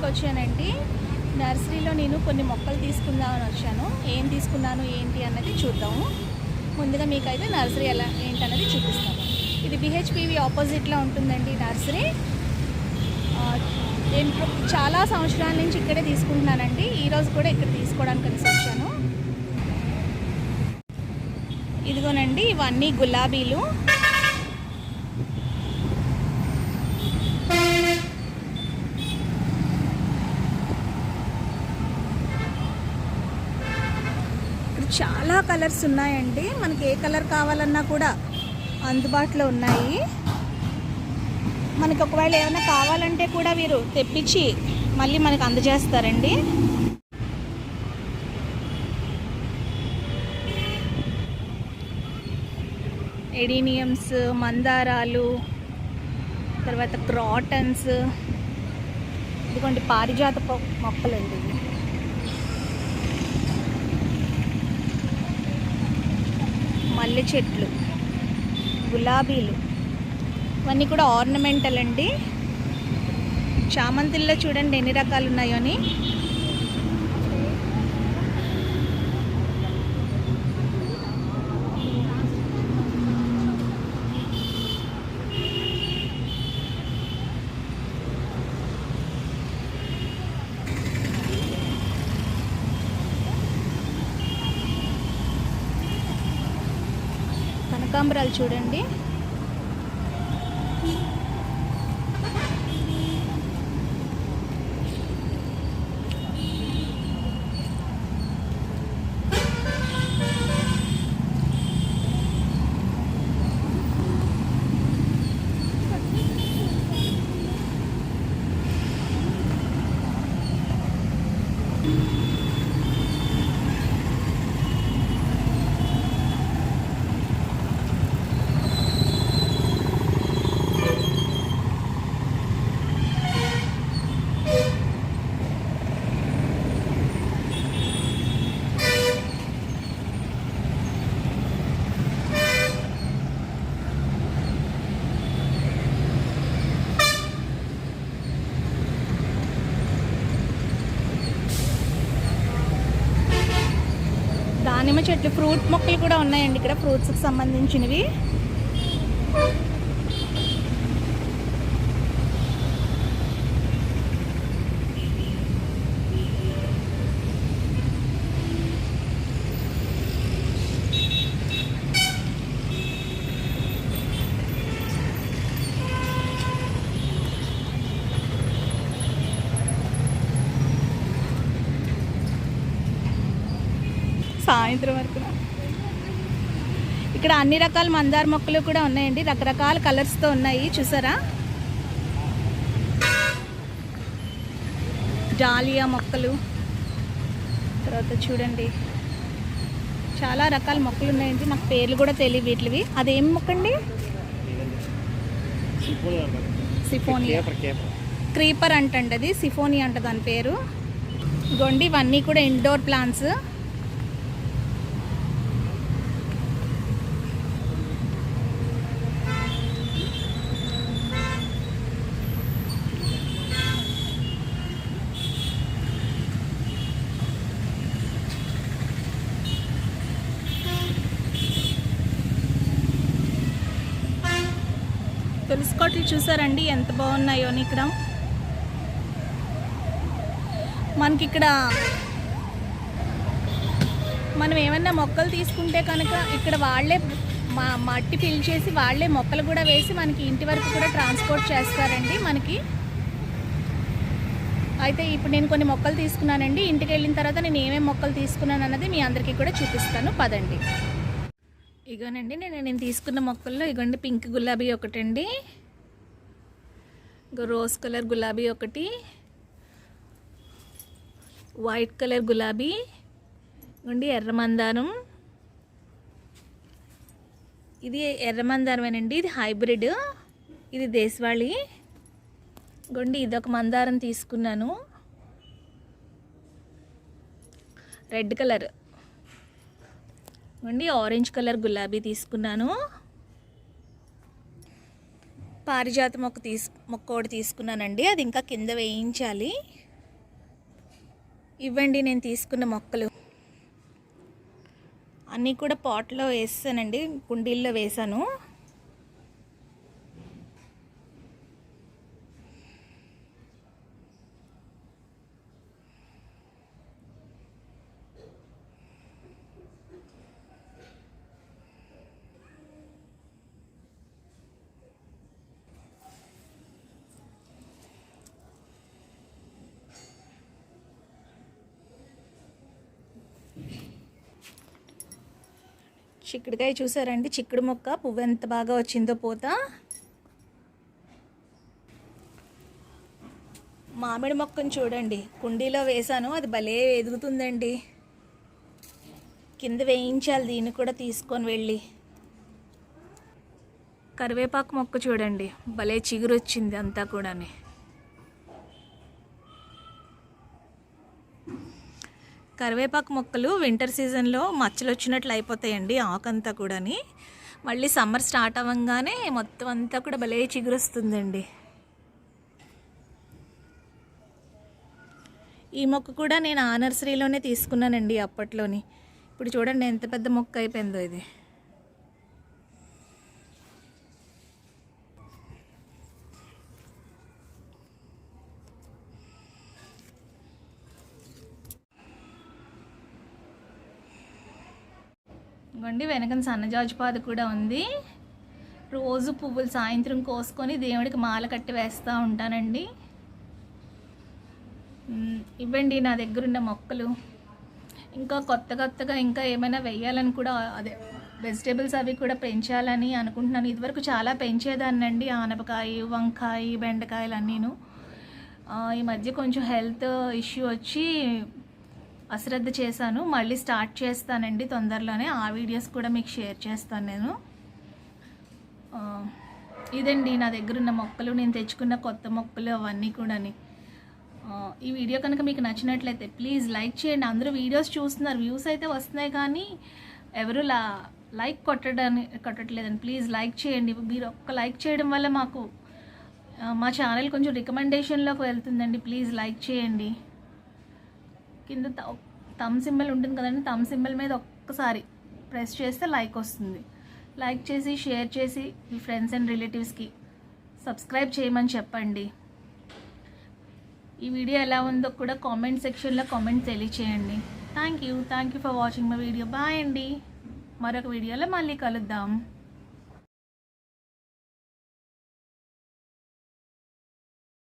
నర్సరీకి వచ్చానండి నర్సరీలో నేను కొన్ని మొక్కలు తీసుకుందామని వచ్చాను. ఏం తీసుకున్నాను ఏంటి అన్నది చూద్దాము. ముందుగా మీకైతే నర్సరీ ఎలా ఏంటన్నది చూపిస్తాను. ఇది బిహెచ్పివి ఆపోజిట్లో ఉంటుందండి నర్సరీ. నేను చాలా సంవత్సరాల నుంచి ఇక్కడే తీసుకుంటున్నానండి. ఈరోజు కూడా ఇక్కడ తీసుకోవడానికి కలిసి వచ్చాను. ఇదిగోనండి ఇవన్నీ గులాబీలు. చాలా కలర్స్ ఉన్నాయండి. మనకి ఏ కలర్ కావాలన్నా కూడా అందుబాటులో ఉన్నాయి. మనకి ఒకవేళ ఏమైనా కావాలంటే కూడా వీరు తెప్పించి మళ్ళీ మనకు అందజేస్తారండి. ఎడీనియమ్స్ మందారాలు తర్వాత క్రాటన్స్. ఇదిగోండి పారిజాత మొక్కలండి మల్లె చెట్లు గులాబీలు ఇవన్నీ కూడా ఆర్నమెంటల్ అండి. చామంతిల్లో చూడండి ఎన్ని రకాలు ఉన్నాయో అని. కనకాంబరాలు చూడండి. దానిమ్మ చెట్లు ఫ్రూట్ మొక్కలు కూడా ఉన్నాయండి ఇక్కడ ఫ్రూట్స్కి సంబంధించినవి. సాయంత్రం వరకు. ఇక్కడ అన్ని రకాల మందార మొక్కలు కూడా ఉన్నాయండి. రకరకాల కలర్స్తో ఉన్నాయి. చూసారా? డాలియా మొక్కలు. తర్వాత చూడండి. చాలా రకాల మొక్కలు ఉన్నాయండి. నాకు పేర్లు కూడా తెలియవు వీటివి. అదేం మొక్కండి సిఫోనియా. క్రీపర్ అంటండి అది. సిఫోనియా అంట దాని పేరు. గొండి ఇవన్నీ కూడా ఇండోర్ ప్లాంట్స్ తులసి కోటలు చూసారండి ఎంత బాగున్నాయో అని ఇక్కడ మనకి ఇక్కడ మనం ఏమన్నా మొక్కలు తీసుకుంటే కనుక ఇక్కడ వాళ్ళే మా మట్టి పిలిచేసి వాళ్ళే మొక్కలు కూడా వేసి మనకి ఇంటి వరకు కూడా ట్రాన్స్పోర్ట్ చేస్తారండి మనకి. అయితే ఇప్పుడు నేను కొన్ని మొక్కలు తీసుకున్నానండి. ఇంటికి వెళ్ళిన తర్వాత నేను ఏమేమి మొక్కలు తీసుకున్నాను అన్నది మీ అందరికీ కూడా చూపిస్తాను. పదండి. ఇగోనండి నేను నేను తీసుకున్న మొక్కల్లో ఇగోండి పింక్ గులాబీ ఒకటండి. రోజ్ కలర్ గులాబీ ఒకటి. వైట్ కలర్ గులాబీ. ఇగోండి ఎర్ర మందారం. ఇది ఎర్ర మందారమేనండి ఇది హైబ్రిడ్ ఇది దేశవాళి. గొండి ఇదొక మందారం తీసుకున్నాను. Red colour. Gondi orange colour గులాబీ తీసుకున్నాను. పారిజాత మొక్క తీసు మొక్క ఒకటి తీసుకున్నానండి. అది ఇంకా కింద వేయించాలి. ఇవ్వండి నేను తీసుకున్న మొక్కలు. అన్నీ కూడా పాట్లో వేసానండి కుండీల్లో వేసాను చిక్కుడుకాయ చూసారండి? చిక్కుడు మొక్క. పువ్వు ఎంత బాగా వచ్చిందో పోత. మామిడి మొక్కను చూడండి. కుండీలో వేసాను అది భలే ఎదుగుతుందండి. కింద వేయించాలి. దీన్ని కూడా తీసుకొని వెళ్ళి. కరివేపాకు మొక్క చూడండి. భలే చిగురు వచ్చింది అంతా కూడాని. కరివేపాకు మొక్కలు వింటర్ సీజన్లో మచ్చలు వచ్చినట్లు అయిపోతాయండి ఆకంతా కూడాని. మళ్ళీ సమ్మర్ స్టార్ట్ అవ్వగానే మొత్తం అంతా కూడా భలే చిగురుస్తుందండి. ఈ మొక్క కూడా నేను ఆ నర్సరీలోనే తీసుకున్నానండి అప్పట్లోని. ఇప్పుడు చూడండి ఎంత పెద్ద మొక్క అయిపోయిందో ఇది. ఇవ్వండి వెనకన సన్నజాజుపాద కూడా ఉంది. రోజు పువ్వులు సాయంత్రం కోసుకొని దేవుడికి మాల కట్టి వేస్తూ ఉంటానండి. ఇవ్వండి నా దగ్గర ఉన్న మొక్కలు. ఇంకా కొత్త కొత్తగా ఇంకా ఏమైనా వెయ్యాలని కూడా అదే వెజిటేబుల్స్ అవి కూడా పెంచాలని అనుకుంటున్నాను. ఇదివరకు చాలా పెంచేదాన్నండి ఆనపకాయ వంకాయ బెండకాయలు అన్నీను. ఈ మధ్య కొంచెం హెల్త్ ఇష్యూ వచ్చి అశ్రద్ధ చేశాను. మళ్ళీ స్టార్ట్ చేస్తానండి తొందరలోనే. ఆ వీడియోస్ కూడా మీకు షేర్ చేస్తాను నేను. ఇదండి నా దగ్గర ఉన్న మొక్కలు. నేను తెచ్చుకున్న కొత్త మొక్కలు అవన్నీ కూడాని. ఈ వీడియో కనుక మీకు నచ్చినట్లయితే ప్లీజ్ లైక్ చేయండి. అందరూ వీడియోస్ చూస్తున్నారు. వ్యూస్ అయితే వస్తున్నాయి కానీ ఎవరు లా లైక్ కొట్టడానికి కొట్టట్లేదండి. ప్లీజ్ లైక్ చేయండి. మీరు ఒక్క లైక్ చేయడం వల్ల మాకు మా ఛానల్ కొంచెం రికమెండేషన్లోకి వెళ్తుందండి. ప్లీజ్ లైక్ చేయండి. కింద తమ్ సింబల్ ఉంటుంది కదండి తమ్ సింబల్ మీద ఒక్కసారి ప్రెస్ చేస్తే లైక్ వస్తుంది. లైక్ చేసి షేర్ చేసి మీ ఫ్రెండ్స్ అండ్ రిలేటివ్స్కి సబ్స్క్రైబ్ చేయమని చెప్పండి. ఈ వీడియో ఎలా ఉందో కూడా కామెంట్ సెక్షన్లో కామెంట్ తెలియచేయండి. Thank you thank you for watching my video bye అండి. మరొక వీడియోలో మళ్ళీ కలుద్దాం.